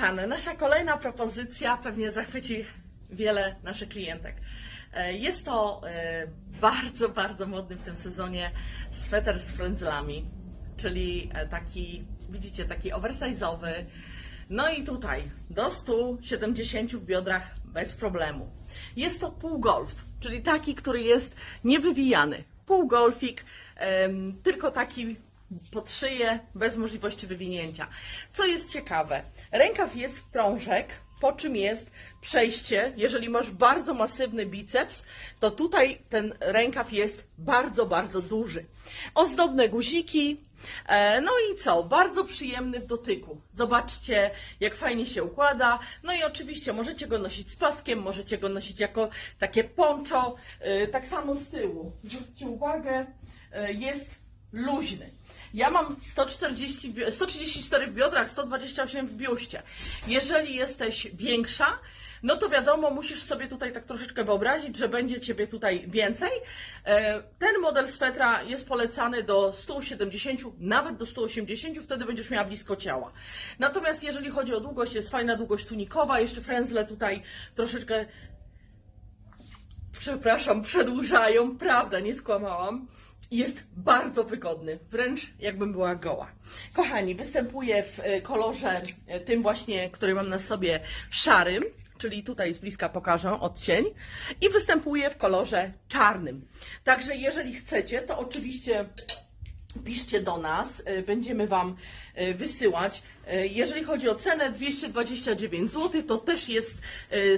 kochane, nasza kolejna propozycja pewnie zachwyci wiele naszych klientek. E, Jest to e, bardzo, bardzo modny w tym sezonie sweter z frędzelami, czyli e, taki, widzicie, taki oversize'owy. No i tutaj do 170 w biodrach bez problemu. Jest to półgolf, czyli taki, który jest niewywijany. Półgolfik, tylko taki pod szyję, bez możliwości wywinięcia. Co jest ciekawe, rękaw jest w prążek, po czym jest przejście. Jeżeli masz bardzo masywny biceps, to tutaj ten rękaw jest bardzo, bardzo duży. Ozdobne guziki. e, No i co? Bardzo przyjemny w dotyku. Zobaczcie, jak fajnie się układa. No i oczywiście możecie go nosić z paskiem, możecie go nosić jako takie poncho. E, Tak samo z tyłu. Zwróćcie uwagę, e, jest luźny. Ja mam 140, w bi- 134 w biodrach, 128 w biuście. Jeżeli jesteś większa, no to wiadomo, musisz sobie tutaj tak troszeczkę wyobrazić, że będzie Ciebie tutaj więcej. E, Ten model swetra jest polecany do 170, nawet do 180, wtedy będziesz miała blisko ciała. Natomiast jeżeli chodzi o długość, jest fajna długość tunikowa, jeszcze frędzle tutaj troszeczkę przepraszam, przedłużają, prawda, nie skłamałam. Jest bardzo wygodny, wręcz jakbym była goła. Kochani, występuje w e, kolorze e, tym właśnie, który mam na sobie szarym, czyli tutaj z bliska pokażę odcień, i występuje w kolorze czarnym. Także jeżeli chcecie, to oczywiście piszcie do nas, y, będziemy Wam y, wysyłać. Y, Jeżeli chodzi o cenę 229 zł, to też jest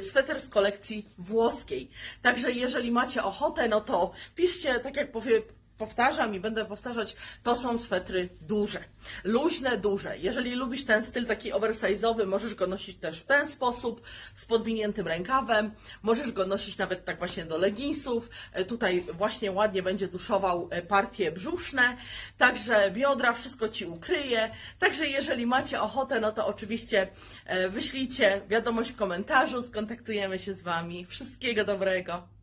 sweter z kolekcji włoskiej. Także jeżeli macie ochotę, no to piszcie, tak jak powie, powtarzam i będę powtarzać, to są swetry duże. Luźne, duże. Jeżeli lubisz ten styl taki oversize'owy, możesz go nosić też w ten sposób, z podwiniętym rękawem. Możesz go nosić nawet tak właśnie do leginsów. E, Tutaj właśnie ładnie będzie duszował e, partie brzuszne. Także biodra, wszystko Ci ukryje. Także jeżeli macie ochotę, no to oczywiście e, wyślijcie wiadomość w komentarzu, skontaktujemy się z Wami. Wszystkiego dobrego.